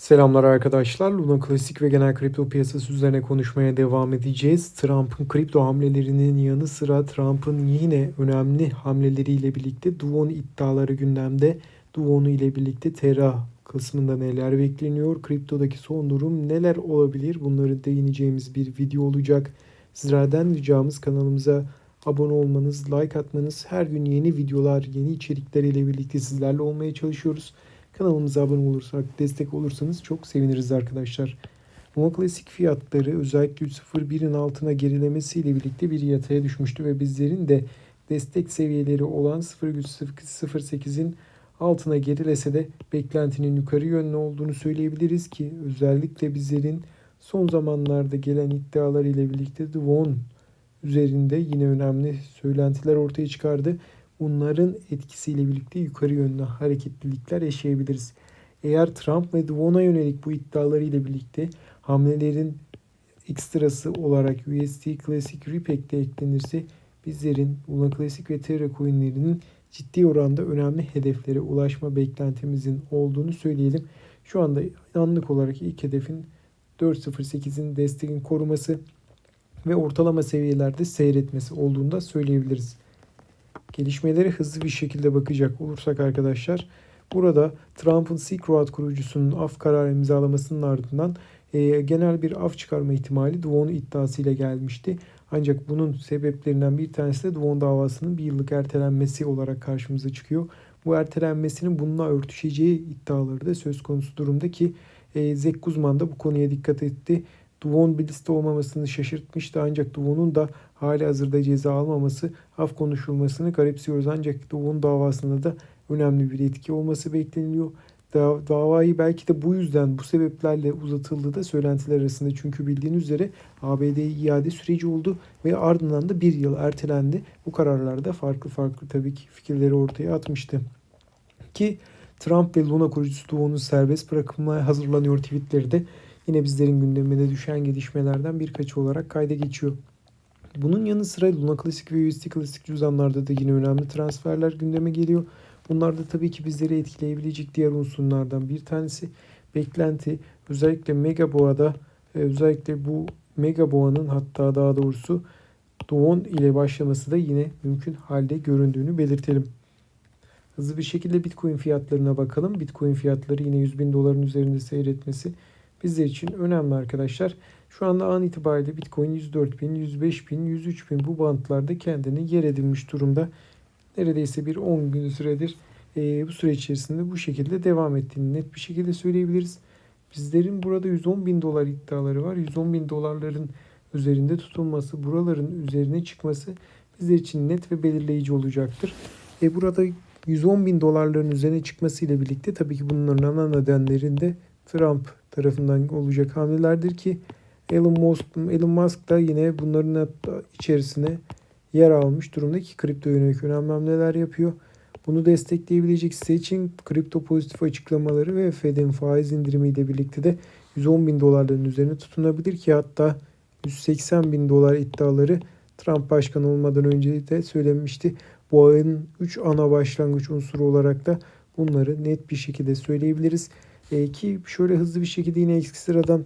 Selamlar arkadaşlar. Luna Klasik ve genel kripto piyasası üzerine konuşmaya devam edeceğiz. Trump'ın kripto hamlelerinin yanı sıra Trump'ın yine önemli hamleleriyle birlikte Duon iddiaları gündemde. Duon ile birlikte Terra kısmında neler bekleniyor? Kriptodaki son durum neler olabilir? Bunları değineceğimiz bir video olacak. Sizlerden ricamız kanalımıza abone olmanız, like atmanız. Her gün yeni videolar, yeni içerikler ile birlikte sizlerle olmaya çalışıyoruz. Kanalımıza abone olursak, destek olursanız çok seviniriz arkadaşlar. Nova Klasik fiyatları özellikle 3.01'in altına gerilemesiyle birlikte bir yataya düşmüştü ve bizlerin de destek seviyeleri olan 0.08'in altına gerilese de beklentinin yukarı yönlü olduğunu söyleyebiliriz ki özellikle bizlerin son zamanlarda gelen iddialar ile birlikte Won üzerinde yine önemli söylentiler ortaya çıkardı bunların etkisiyle birlikte yukarı yönlü hareketlilikler yaşayabiliriz. Eğer Trump ve Duvon'a yönelik bu iddiaları ile birlikte hamlelerin ekstrası olarak USD Classic Repack de eklenirse bizlerin Luna Classic ve Terra coinlerinin ciddi oranda önemli hedeflere ulaşma beklentimizin olduğunu söyleyelim. Şu anda anlık olarak ilk hedefin 4.08'in desteğin koruması ve ortalama seviyelerde seyretmesi olduğunu da söyleyebiliriz. Gelişmelere hızlı bir şekilde bakacak olursak arkadaşlar burada Trump'ın Silk Road kurucusunun af kararı imzalamasının ardından e, genel bir af çıkarma ihtimali Duon iddiasıyla gelmişti. Ancak bunun sebeplerinden bir tanesi de Duon davasının bir yıllık ertelenmesi olarak karşımıza çıkıyor. Bu ertelenmesinin bununla örtüşeceği iddiaları da söz konusu durumda ki e, Zek Guzman da bu konuya dikkat etti. Duvon bir liste olmamasını şaşırtmıştı ancak Duvon'un da hali hazırda ceza almaması af konuşulmasını garipsiyoruz. Ancak Duvon davasında da önemli bir etki olması bekleniliyor. Da, davayı belki de bu yüzden bu sebeplerle uzatıldığı da söylentiler arasında. Çünkü bildiğiniz üzere ABD iade süreci oldu ve ardından da bir yıl ertelendi. Bu kararlarda farklı farklı tabii ki fikirleri ortaya atmıştı. Ki Trump ve Luna kurucusu Duvon'un serbest bırakılmaya hazırlanıyor tweetleri de yine bizlerin gündemine düşen gelişmelerden birkaçı olarak kayda geçiyor. Bunun yanı sıra Luna Klasik ve USD Klasik cüzdanlarda da yine önemli transferler gündeme geliyor. Bunlar da tabii ki bizleri etkileyebilecek diğer unsurlardan bir tanesi. Beklenti özellikle Mega Boğa'da e, özellikle bu Mega Boğa'nın hatta daha doğrusu Doğon ile başlaması da yine mümkün halde göründüğünü belirtelim. Hızlı bir şekilde Bitcoin fiyatlarına bakalım. Bitcoin fiyatları yine 100 bin doların üzerinde seyretmesi bizler için önemli arkadaşlar. Şu anda an itibariyle Bitcoin 104 bin, 105 bin, 103 bin bu bantlarda kendini yer edilmiş durumda. Neredeyse bir 10 gün süredir e, bu süre içerisinde bu şekilde devam ettiğini net bir şekilde söyleyebiliriz. Bizlerin burada 110 bin dolar iddiaları var. 110 bin dolarların üzerinde tutulması, buraların üzerine çıkması bizler için net ve belirleyici olacaktır. E burada 110 bin dolarların üzerine çıkmasıyla birlikte tabii ki bunların ana nedenlerinde Trump tarafından olacak hamlelerdir ki Elon Musk, Elon Musk da yine bunların içerisine yer almış durumda ki kripto yönelik önemli hamleler yapıyor. Bunu destekleyebilecek için kripto pozitif açıklamaları ve Fed'in faiz indirimiyle birlikte de 110 bin dolarların üzerine tutunabilir ki hatta 180 bin dolar iddiaları Trump başkan olmadan önce de söylenmişti. Bu ayın 3 ana başlangıç unsuru olarak da bunları net bir şekilde söyleyebiliriz. E, ki şöyle hızlı bir şekilde yine eksik sıradan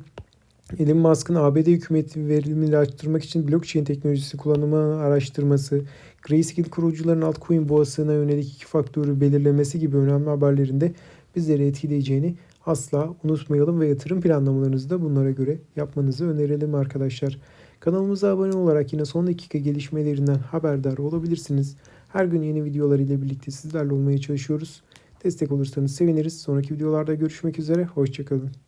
Elon Musk'ın ABD hükümeti verimini arttırmak için blockchain teknolojisi kullanımı araştırması, Grayscale kurucuların altcoin boğasına yönelik iki faktörü belirlemesi gibi önemli haberlerinde bizleri etkileyeceğini asla unutmayalım ve yatırım planlamalarınızı da bunlara göre yapmanızı önerelim arkadaşlar. Kanalımıza abone olarak yine son dakika gelişmelerinden haberdar olabilirsiniz. Her gün yeni videolar ile birlikte sizlerle olmaya çalışıyoruz. Destek olursanız seviniriz. Sonraki videolarda görüşmek üzere. Hoşçakalın.